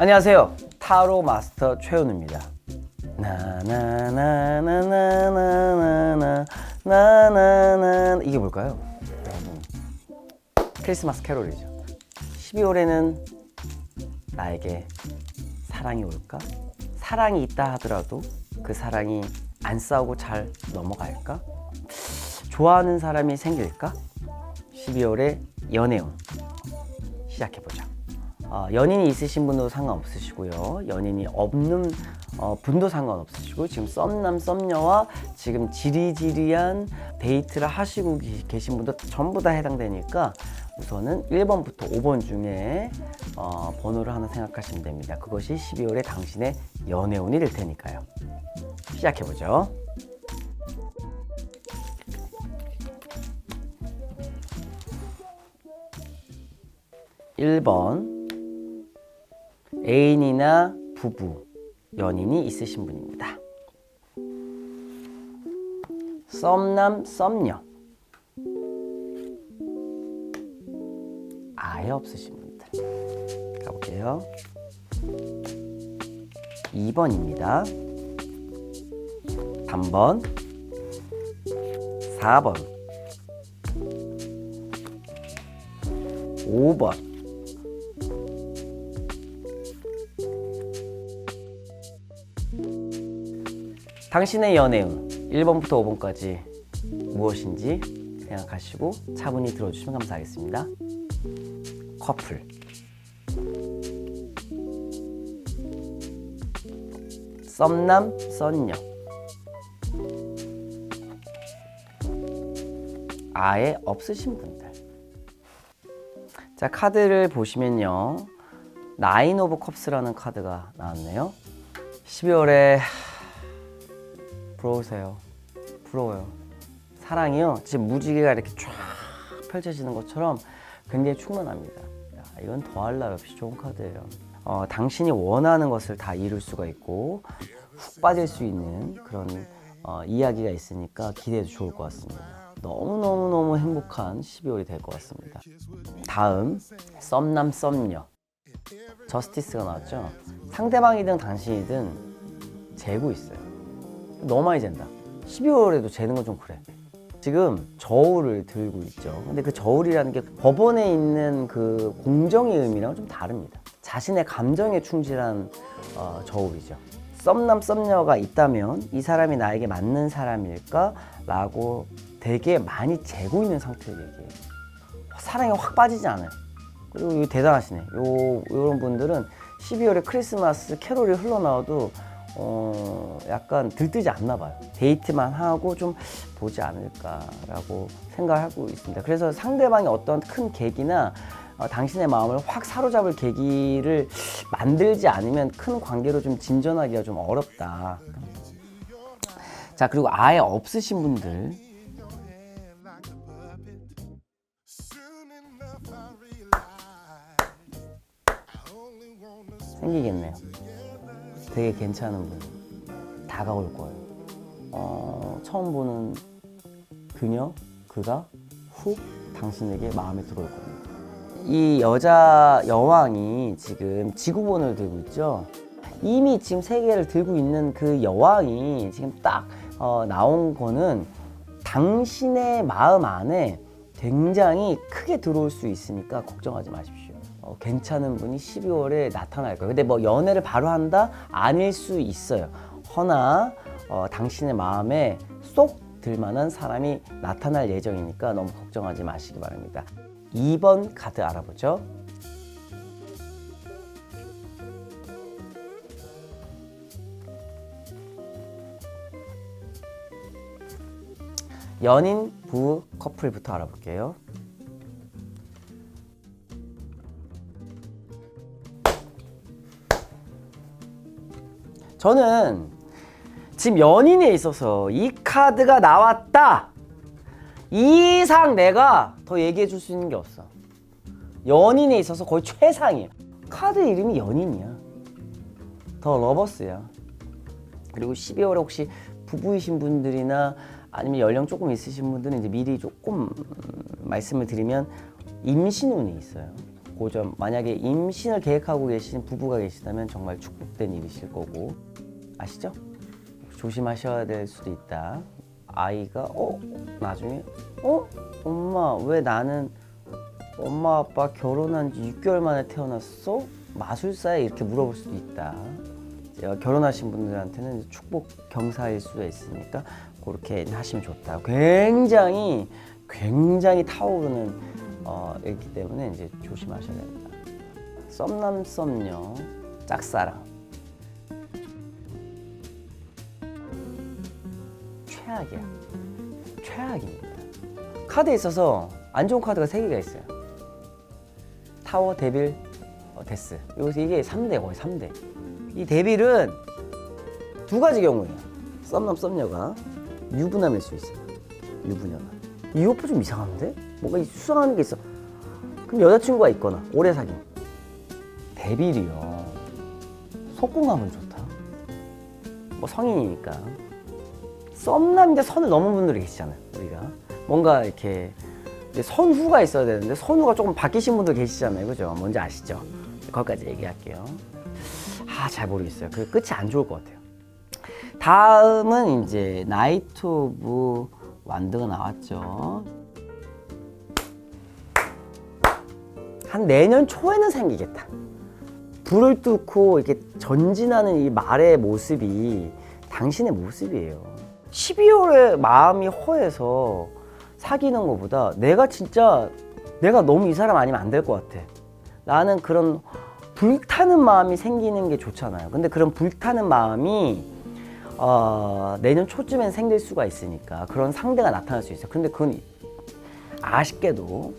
안녕하세요. 타로 마스터 최윤우입니다. 나나나나나나나나 나나나 이게 뭘까요? 크리스마스 캐롤이죠. 12월에는 나에게 사랑이 올까? 사랑이 있다 하더라도 그 사랑이 안 싸우고 잘 넘어갈까? 좋아하는 사람이 생길까? 12월의 연애운 시작해보자. 어, 연인이 있으신 분도 상관없으시고요. 연인이 없는 어, 분도 상관없으시고 지금 썸남 썸녀와 지금 지리지리한 데이트를 하시고 기- 계신 분도 전부 다 해당되니까 우선은 1번부터 5번 중에 어, 번호를 하나 생각하시면 됩니다. 그것이 12월에 당신의 연애운이 될 테니까요. 시작해보죠. 1번 애인이나 부부, 연인이 있으신 분입니다. 썸남, 썸녀. 아예 없으신 분들. 가볼게요. 2번입니다. 3번, 4번, 5번, 당신의 연애운 1번부터 5번까지 무엇인지 생각하시고 차분히 들어주시면 감사하겠습니다. 커플. 썸남 썸녀. 아예 없으신 분들. 자 카드를 보시면요. 나인 오브 컵스라는 카드가 나왔네요. 12월에 부러우세요. 부러워요. 사랑이요. 지금 무지개가 이렇게 쫙 펼쳐지는 것처럼 굉장히 충만합니다. 야, 이건 더할 나위 없이 좋은 카드예요. 어, 당신이 원하는 것을 다 이룰 수가 있고 훅 빠질 수 있는 그런 어, 이야기가 있으니까 기대해도 좋을 것 같습니다. 너무너무너무 행복한 12월이 될 것 같습니다. 다음 썸남 썸녀 저스티스가 나왔죠. 상대방이든 당신이든 재고 있어요. 너무 많이 잰다. 12월에도 재는 건 좀 그래. 지금 저울을 들고 있죠. 근데 그 저울이라는 게 법원에 있는 그 공정의 의미랑 좀 다릅니다. 자신의 감정에 충실한 어, 저울이죠. 썸남 썸녀가 있다면 이 사람이 나에게 맞는 사람일까? 라고 되게 많이 재고 있는 상태를 얘기해요. 사랑에 확 빠지지 않아요. 그리고 대단하시네. 요, 요런 분들은 12월에 크리스마스 캐롤이 흘러나와도 어, 약간 들뜨지 않나 봐요. 데이트만 하고 좀 보지 않을까라고 생각하고 있습니다. 그래서 상대방이 어떤 큰 계기나 어, 당신의 마음을 확 사로잡을 계기를 만들지 않으면 큰 관계로 좀 진전하기가 좀 어렵다. 자, 그리고 아예 없으신 분들. 생기겠네요. 되게 괜찮은 분 다가올 거예요. 어, 처음 보는 그녀, 그가 훅 당신에게 마음에 들어올 겁니다. 이 여자 여왕이 지금 지구본을 들고 있죠. 이미 지금 세계를 들고 있는 그 여왕이 지금 딱 어, 나온 거는 당신의 마음 안에 굉장히 크게 들어올 수 있으니까 걱정하지 마십시오. 어, 괜찮은 분이 12월에 나타날 거예요. 근데 뭐 연애를 바로 한다? 아닐 수 있어요. 허나 어, 당신의 마음에 쏙 들만한 사람이 나타날 예정이니까 너무 걱정하지 마시기 바랍니다. 2번 카드 알아보죠. 연인, 부부, 커플부터 알아볼게요. 저는 지금 연인에 있어서 이 카드가 나왔다. 이 이상 내가 더 얘기해 줄 수 있는 게 없어. 연인에 있어서 거의 최상이야. 카드 이름이 연인이야. 더 러버스야. 그리고 12월에 혹시 부부이신 분들이나 아니면 연령 조금 있으신 분들은 이제 미리 조금 음, 말씀을 드리면 임신운이 있어요. 그점 만약에 임신을 계획하고 계신 부부가 계시다면 정말 축복된 일이실 거고 아시죠? 조심하셔야 될 수도 있다. 아이가 어 나중에 어 엄마 왜 나는 엄마 아빠 결혼한 지 6개월 만에 태어났어? 마술사에 이렇게 물어볼 수도 있다. 결혼하신 분들한테는 축복 경사일 수가 있으니까 그렇게 하시면 좋다. 굉장히 굉장히 타오르는 어, 일기 때문에 이제 조심하셔야 됩니다. 썸남 썸녀 짝사랑 최악이야. 최악입니다. 카드에 있어서 안 좋은 카드가 세 개가 있어요. 타워, 데빌, 어, 데스. 여기서 이게 3대 거의 3대. 이 데빌은 두 가지 경우예요. 썸남 썸녀가 유부남일 수 있어요. 유부녀가. 이 오빠 좀 이상한데? 뭔가 이 수상한 게 있어. 그럼 여자친구가 있거나 오래 사귄. 데빌이요. 속궁합은 좋다. 뭐 성인이니까. 썸남인데 선을 넘은 분들이 계시잖아요. 우리가 뭔가 이렇게 선후가 있어야 되는데 선후가 조금 바뀌신 분들 계시잖아요. 그죠? 뭔지 아시죠? 거기까지 얘기할게요. 아, 잘 모르겠어요. 그 끝이 안 좋을 것 같아요. 다음은 이제 나이트 오브 완드가 나왔죠. 한 내년 초에는 생기겠다. 불을 뚫고 이렇게 전진하는 이 말의 모습이 당신의 모습이에요. 12월에 마음이 허해서 사귀는 것보다 내가 진짜 내가 너무 이 사람 아니면 안 될 것 같아. 나는 그런 불타는 마음이 생기는 게 좋잖아요. 근데 그런 불타는 마음이 어, 내년 초쯤엔 생길 수가 있으니까 그런 상대가 나타날 수 있어요. 근데 그건 아쉽게도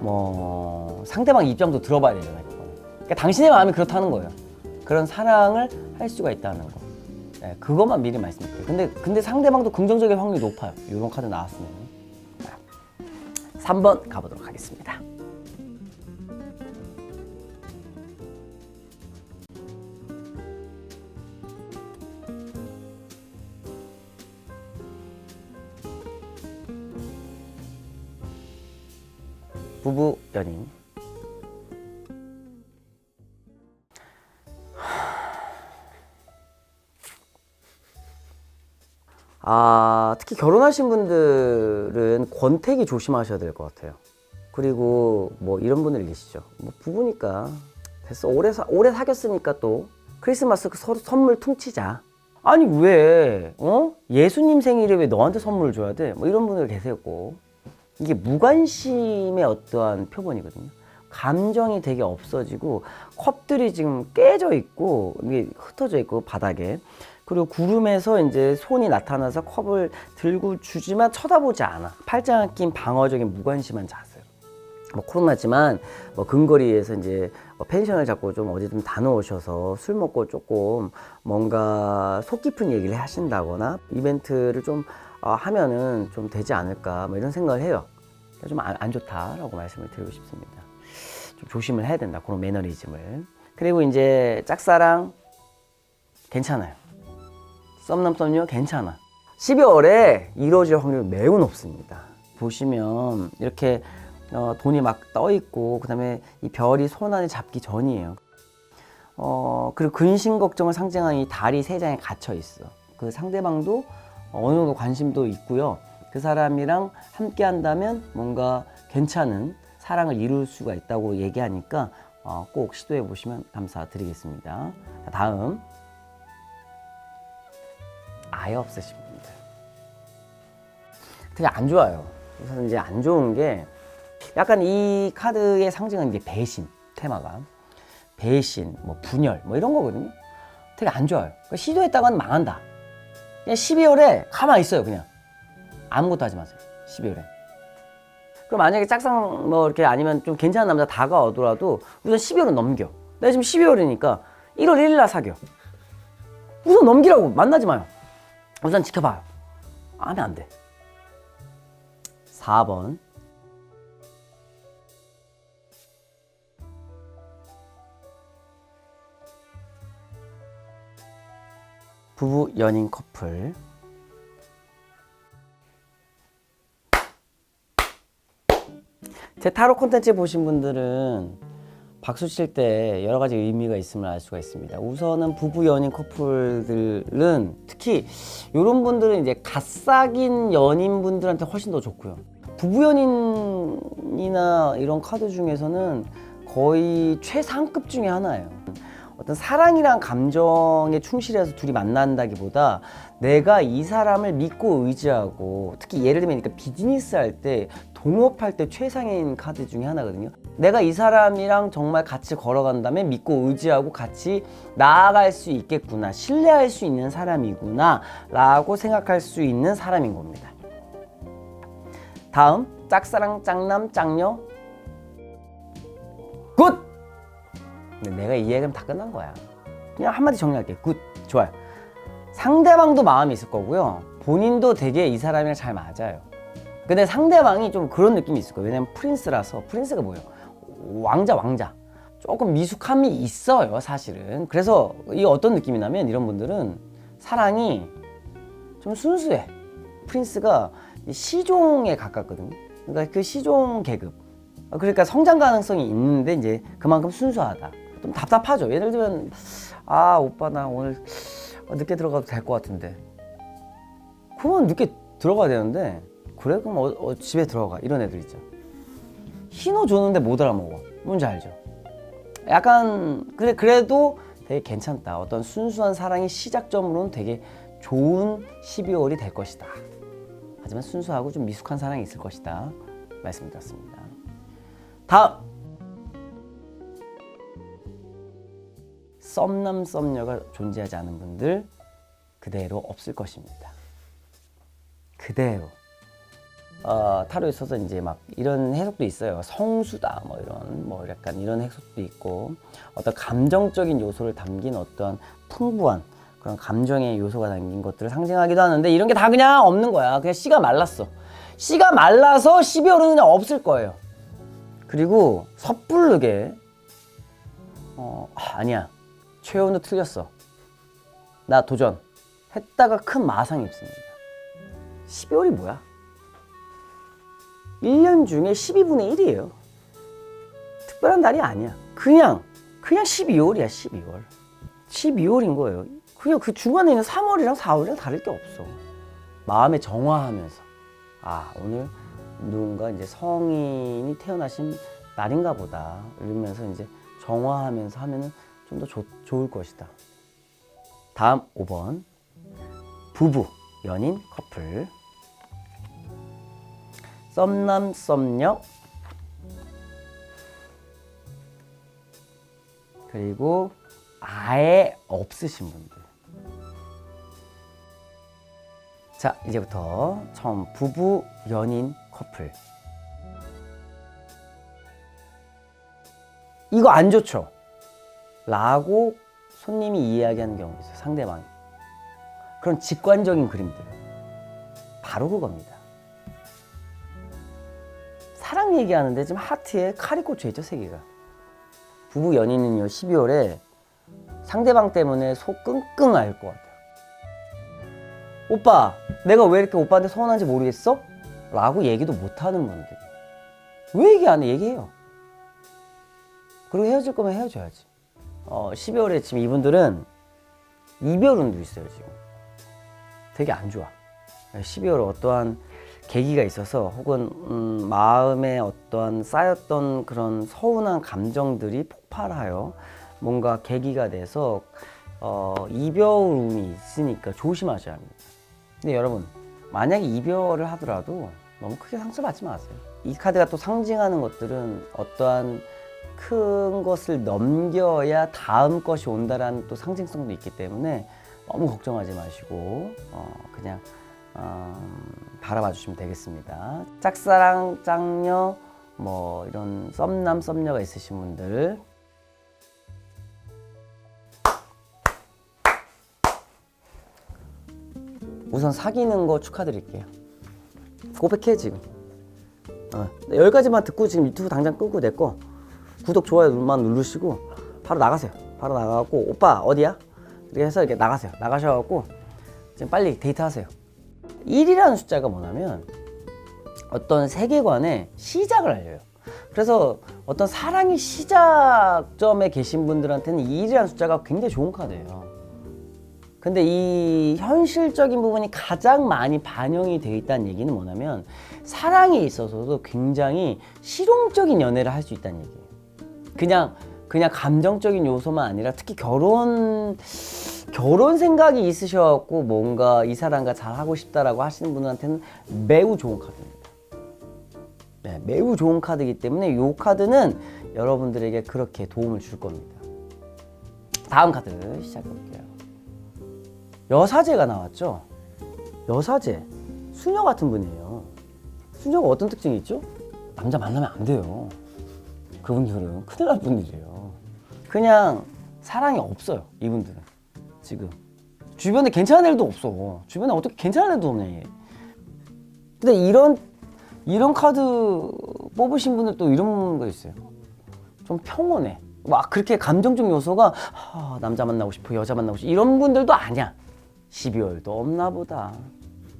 뭐 상대방 입장도 들어봐야 되잖아요. 그러니까 당신의 마음이 그렇다는 거예요. 그런 사랑을 할 수가 있다는 거. 네, 그것만 미리 말씀드릴게요. 근데 근데 상대방도 긍정적인 확률이 높아요. 이런 카드 나왔으면. 3번 가보도록 하겠습니다. 부부 연인 아, 특히 결혼하신 분들은 권태기 조심하셔야 될 것 같아요. 그리고 뭐 이런 분들 계시죠. 뭐 부부니까 됐어. 오래 사, 오래 사귀었으니까 또 크리스마스 그 서로 선물 퉁치자. 아니 왜 어? 예수님 생일에 왜 너한테 선물을 줘야 돼? 뭐 이런 분들 계세요. 꼭. 이게 무관심의 어떠한 표본이거든요. 감정이 되게 없어지고 컵들이 지금 깨져 있고 이게 흩어져 있고 바닥에 그리고 구름에서 이제 손이 나타나서 컵을 들고 주지만 쳐다보지 않아. 팔짱 낀 방어적인 무관심한 자세. 뭐 코로나지만 뭐 근거리에서 이제 뭐 펜션을 잡고 좀 어디 좀 다녀오셔서 술 먹고 조금 뭔가 속 깊은 얘기를 하신다거나 이벤트를 좀 어, 하면은 좀 되지 않을까 뭐 이런 생각을 해요. 좀 안 좋다라고 말씀을 드리고 싶습니다. 좀 조심을 해야 된다. 그런 매너리즘을. 그리고 이제 짝사랑 괜찮아요. 썸남 썸녀 괜찮아. 12월에 이루어질 확률이 매우 높습니다. 보시면 이렇게 어, 돈이 막 떠 있고 그다음에 이 별이 손 안에 잡기 전이에요. 어, 그리고 근심 걱정을 상징하는 이 달이 세 장에 갇혀 있어. 그 상대방도 어느 정도 관심도 있고요. 그 사람이랑 함께 한다면 뭔가 괜찮은 사랑을 이룰 수가 있다고 얘기하니까 어, 꼭 시도해 보시면 감사드리겠습니다. 자, 다음 아예 없으신 분들 되게 안 좋아요. 그래서 이제 안 좋은 게 약간 이 카드의 상징은 이제 배신 테마가 배신, 뭐 분열, 뭐 이런 거거든요. 되게 안 좋아요. 그러니까 시도했다가는 망한다. 그냥 12월에 가만히 있어요, 그냥. 아무것도 하지 마세요. 12월에. 그럼 만약에 짝상 뭐 이렇게 아니면 좀 괜찮은 남자 다가오더라도 우선 12월은 넘겨. 내가 지금 12월이니까 1월 1일 날 사겨. 우선 넘기라고 만나지 마요. 우선 지켜봐요. 하면 안 돼. 4번. 부부 연인 커플. 제 타로 콘텐츠 보신 분들은 박수 칠 때 여러 가지 의미가 있음을 알 수가 있습니다. 우선은 부부 연인 커플들은 특히 이런 분들은 이제 갓삭인 연인 분들한테 훨씬 더 좋고요. 부부 연인이나 이런 카드 중에서는 거의 최상급 중에 하나예요. 어떤 사랑이란 감정에 충실해서 둘이 만난다기보다 내가 이 사람을 믿고 의지하고 특히 예를 들면 그러니까 비즈니스 할 때 동업할 때 최상인 카드 중에 하나거든요. 내가 이 사람이랑 정말 같이 걸어간다면 믿고 의지하고 같이 나아갈 수 있겠구나. 신뢰할 수 있는 사람이구나. 라고 생각할 수 있는 사람인 겁니다. 다음 짝사랑 짝남 짝녀 굿! 근데 내가 이 얘기는 다 끝난 거야. 그냥 한마디 정리할게. 굿. 좋아요. 상대방도 마음이 있을 거고요. 본인도 되게 이 사람이랑 잘 맞아요. 근데 상대방이 좀 그런 느낌이 있을 거예요. 왜냐면 프린스라서 프린스가 뭐예요? 왕자 왕자. 조금 미숙함이 있어요, 사실은. 그래서 이게 어떤 느낌이 나면 이런 분들은 사랑이 좀 순수해. 프린스가 이 시종에 가깝거든요. 그러니까 그 시종 계급. 그러니까 성장 가능성이 있는데 이제 그만큼 순수하다. 좀 답답하죠. 예를 들면 아 오빠 나 오늘 늦게 들어가도 될 것 같은데. 그러면 늦게 들어가야 되는데 그래 그럼 어, 어, 집에 들어가 이런 애들 있죠. 신호 줬는데 못 알아먹어. 뭔지 알죠? 약간 그래 그래도 되게 괜찮다. 어떤 순수한 사랑의 시작점으로는 되게 좋은 12월이 될 것이다. 하지만 순수하고 좀 미숙한 사랑이 있을 것이다. 말씀드렸습니다. 다음 썸남 썸녀가 존재하지 않은 분들 그대로 없을 것입니다. 그대로. 어, 타로에 있어서 이제 막 이런 해석도 있어요. 성수다 뭐 이런 뭐 약간 이런 해석도 있고 어떤 감정적인 요소를 담긴 어떤 풍부한 그런 감정의 요소가 담긴 것들을 상징하기도 하는데 이런 게 다 그냥 없는 거야. 그냥 씨가 말랐어. 씨가 말라서 12월은 그냥 없을 거예요. 그리고 섣부르게 어, 아, 아니야. 최연우 틀렸어. 나 도전. 했다가 큰 마상이 있습니다. 12월이 뭐야? 1년 중에 12분의 1이에요. 특별한 달이 아니야. 그냥, 그냥 12월이야, 12월. 12월인 거예요. 그냥 그 중간에 있는 3월이랑 4월이랑 다를 게 없어. 마음에 정화하면서. 아, 오늘 누군가 이제 성인이 태어나신 날인가 보다. 이러면서 이제 정화하면서 하면은 좀 더 좋을 것이다. 다음 5번. 부부, 연인, 커플. 썸남, 썸녀. 그리고 아예 없으신 분들. 자, 이제부터 처음 부부, 연인, 커플. 이거 안 좋죠? 라고 손님이 이야기하는 경우가 있어요. 상대방이. 그런 직관적인 그림들. 바로 그겁니다. 사랑 얘기하는데 지금 하트에 칼이 꽂혀 있죠, 세 개가. 부부 연인은요, 12월에 상대방 때문에 속 끙끙 앓을 것 같아요. 오빠, 내가 왜 이렇게 오빠한테 서운한지 모르겠어? 라고 얘기도 못 하는 분들. 왜 얘기 안 해? 얘기해요. 그리고 헤어질 거면 헤어져야지. 어, 12월에 지금 이분들은 이별 운도 있어요, 지금. 되게 안 좋아. 12월 어떠한 계기가 있어서 혹은 음, 마음에 어떠한 쌓였던 그런 서운한 감정들이 폭발하여 뭔가 계기가 돼서 어, 이별 운이 있으니까 조심하셔야 합니다. 근데 여러분 만약에 이별을 하더라도 너무 크게 상처받지 마세요. 이 카드가 또 상징하는 것들은 어떠한 큰 것을 넘겨야 다음 것이 온다라는 또 상징성도 있기 때문에 너무 걱정하지 마시고 어, 그냥 음, 바라봐 주시면 되겠습니다. 짝사랑, 짝녀, 뭐 이런 썸남, 썸녀가 있으신 분들 우선 사귀는 거 축하드릴게요. 고백해 지금. 어, 여기까지만 듣고 지금 유튜브 당장 끄고 내 거 구독 좋아요만 누르시고 바로 나가세요. 바로 나가고 오빠 어디야? 이렇게 해서 이렇게 나가세요. 나가셔갖고 지금 빨리 데이트하세요. 1이라는 숫자가 뭐냐면 어떤 세계관의 시작을 알려요. 그래서 어떤 사랑의 시작점에 계신 분들한테는 이 1이라는 숫자가 굉장히 좋은 카드예요. 근데 이 현실적인 부분이 가장 많이 반영이 되어 있다는 얘기는 뭐냐면 사랑에 있어서도 굉장히 실용적인 연애를 할 수 있다는 얘기예요. 그냥 그냥 감정적인 요소만 아니라 특히 결혼 결혼 생각이 있으셔갖고 뭔가 이 사람과 잘 하고 싶다라고 하시는 분들한테는 매우 좋은 카드입니다. 네, 매우 좋은 카드이기 때문에 이 카드는 여러분들에게 그렇게 도움을 줄 겁니다. 다음 카드 시작해 볼게요. 여사제가 나왔죠. 여사제 수녀 같은 분이에요. 수녀가 어떤 특징이 있죠? 남자 만나면 안 돼요. 그분들은 큰일 날 분들이에요. 그냥 사랑이 없어요. 이분들은 지금 주변에 괜찮은 애도 없어. 주변에 어떻게 괜찮은 애도 없냐 얘. 근데 이런 이런 카드 뽑으신 분들 또 이런 거 있어요. 좀 평온해. 막 그렇게 감정적 요소가 아, 남자 만나고 싶어, 여자 만나고 싶어 이런 분들도 아니야. 12월도 없나 보다.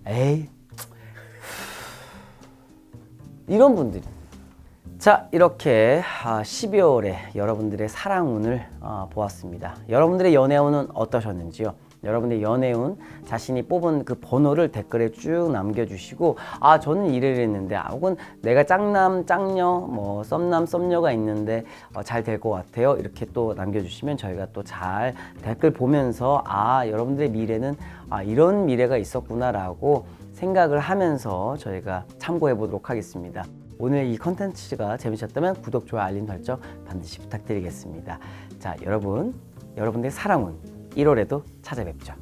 에이. 이런 분들이. 자, 이렇게 12월에 여러분들의 사랑운을 아, 보았습니다. 여러분들의 연애운은 어떠셨는지요? 여러분의 연애운 자신이 뽑은 그 번호를 댓글에 쭉 남겨주시고 아 저는 이래를 했는데 아, 혹은 내가 짱남 짱녀 뭐 썸남 썸녀가 있는데 어, 잘될 것 같아요 이렇게 또 남겨주시면 저희가 또 잘 댓글 보면서 아 여러분들의 미래는 아 이런 미래가 있었구나라고 생각을 하면서 저희가 참고해 보도록 하겠습니다. 오늘 이 컨텐츠가 재미있었다면 구독, 좋아요, 알림 설정 반드시 부탁드리겠습니다. 자, 여러분, 여러분들의 사랑운 1월에도 찾아뵙죠.